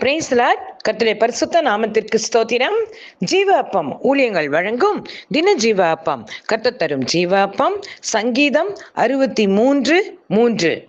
பிரேஸ்லாட் கத்திரை பரிசுத்த நாமத்திற்கு ஸ்தோத்திரம். ஜீவ அப்பம் ஊழியங்கள் வழங்கும் தின ஜீவ அப்பம் கர்த்தர் தரும் ஜீவ அப்பம் சங்கீதம் அறுபத்தி மூன்று. மூன்று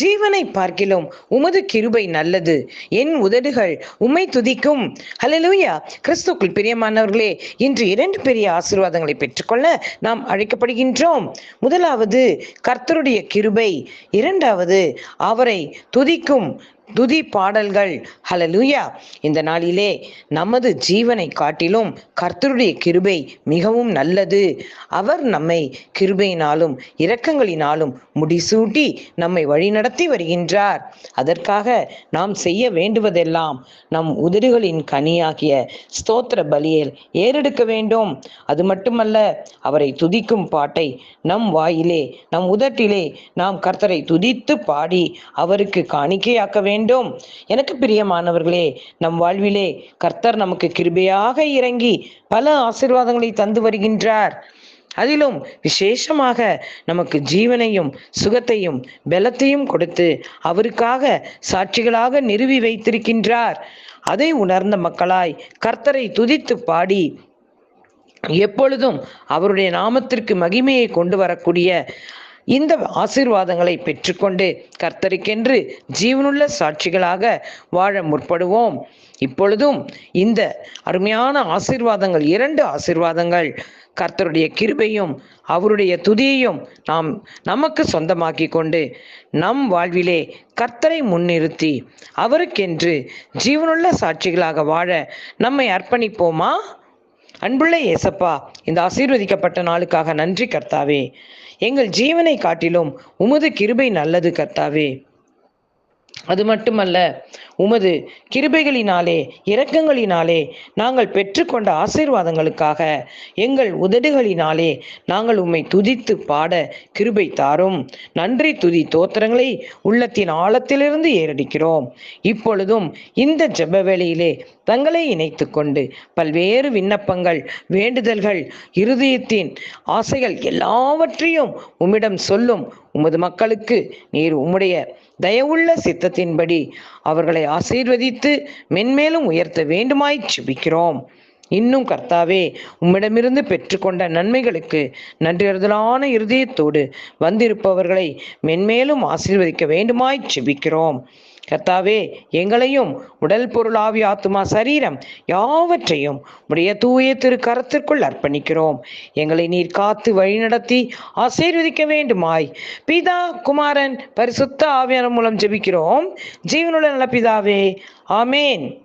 ஜீவனை பார்க்கிலும் உமது கிருபை நல்லது. என் உதடுகள் உம்மை துதிக்கும். ஹலலூயா கிறிஸ்துக்குள் பிரியமானவர்களே இன்று இரண்டு பெரிய ஆசீர்வாதங்களை பெற்றுக்கொள்ள நாம் அழைக்கப்படுகின்றோம். முதலாவது கர்த்தருடைய கிருபை. இரண்டாவது அவரை துதிக்கும். துதி பாடல்கள். ஹலலூயா இந்த நாளிலே நமது ஜீவனை காட்டிலும் கர்த்தருடைய கிருபை மிகவும் நல்லது. அவர் நம்மை கிருபையினாலும் இரக்கங்களினாலும் முடிசூட்டி நம்மை வழிநடத்தி வருகின்றார். அதற்காக நாம் செய்ய வேண்டுவதெல்லாம் நம் உதடுகளின் கனியாகிய ஸ்தோத்திர பலியில் ஏறெடுக்க வேண்டும். அது மட்டுமல்ல அவரை துதிக்கும் பாட்டை நம் வாயிலே நம் உதட்டிலே நாம் கர்த்தரை துதித்து பாடி அவருக்கு காணிக்கையாக்க வேண்டும் வேண்டும். எனக்கு பிரியமானவர்களே நம் வாழ்விலே கர்த்தர் நமக்கு கிருபையாக இறங்கி பல ஆசீர்வாதங்களை தந்து வருகின்றார். அதிலும் விசேஷமாக நமக்கு ஜீவனையும் சுகத்தையும் பலத்தையும் கொடுத்து அவருக்காக சாட்சிகளாக நிறுவி வைத்திருக்கின்றார். அதை உணர்ந்த மக்களாய் கர்த்தரை துதித்து பாடி எப்பொழுதும் அவருடைய நாமத்திற்கு மகிமையை கொண்டு வரக்கூடிய இந்த ஆசீர்வாதங்களை பெற்றுக்கொண்டு கர்த்தருக்கென்று ஜீவனுள்ள சாட்சிகளாக வாழ முற்படுவோம். இப்பொழுதும் இந்த அருமையான ஆசீர்வாதங்கள் இரண்டு ஆசீர்வாதங்கள் கர்த்தருடைய கிருபையும் அவருடைய துதியையும் நாம் நமக்கு சொந்தமாக்கி கொண்டு நம் வாழ்விலே கர்த்தரை முன்னிறுத்தி அவருக்கென்று ஜீவனுள்ள சாட்சிகளாக வாழ நம்மை அர்ப்பணிப்போமா? அன்புள்ள ஏசப்பா இந்த ஆசீர்வதிக்கப்பட்ட நாளுக்காக நன்றி கர்த்தாவே. எங்கள் ஜீவனை காட்டிலும் உமது கிருபை நல்லது கர்த்தாவே. அது மட்டுமல்ல உமது கிருபைகளினாலே இரக்கங்களினாலே நாங்கள் பெற்றுக்கொண்ட ஆசீர்வாதங்களுக்காக எங்கள் உதடுகளினாலே நாங்கள் உம்மை துதித்து பாட கிருபை தாரும். நன்றி துதி தோத்திரங்களை உள்ளத்தின் ஆழத்திலிருந்து ஏறடிக்கிறோம். இப்பொழுதும் இந்த ஜெப வேளையிலே தங்களை இணைத்து கொண்டு பல்வேறு விண்ணப்பங்கள் வேண்டுதல்கள் இருதயத்தின் ஆசைகள் எல்லாவற்றையும் உம்மிடம் சொல்லும் உமது மக்களுக்கு நீர் உம்முடைய தயவுள்ள சித்தத்தின்படி அவர்களை ஆசீர்வதித்து மென்மேலும் உயர்த்த வேண்டுமாய் செபிக்கிறோம் இன்னும் கர்த்தாவே உம்மிடமிருந்து பெற்றுக்கொண்ட நன்மைகளுக்கு நன்றியறுதலான இருதயத்தோடு வந்திருப்பவர்களை மென்மேலும் ஆசீர்வதிக்க வேண்டுமாய் செபிக்கிறோம் கர்த்தாவே எங்களையும் உடல் பொருள் ஆவி ஆத்துமா சரீரம் யாவற்றையும் உடைய தூய திரு கரத்திற்குள் அர்ப்பணிக்கிறோம். எங்களை நீர் காத்து வழிநடத்தி ஆசீர்வதிக்க வேண்டுமாய். பிதா குமாரன் பரிசுத்த ஆவியான மூலம் ஜெபிக்கிறோம். ஜீவனுள்ள நல்ல பிதாவே ஆமேன்.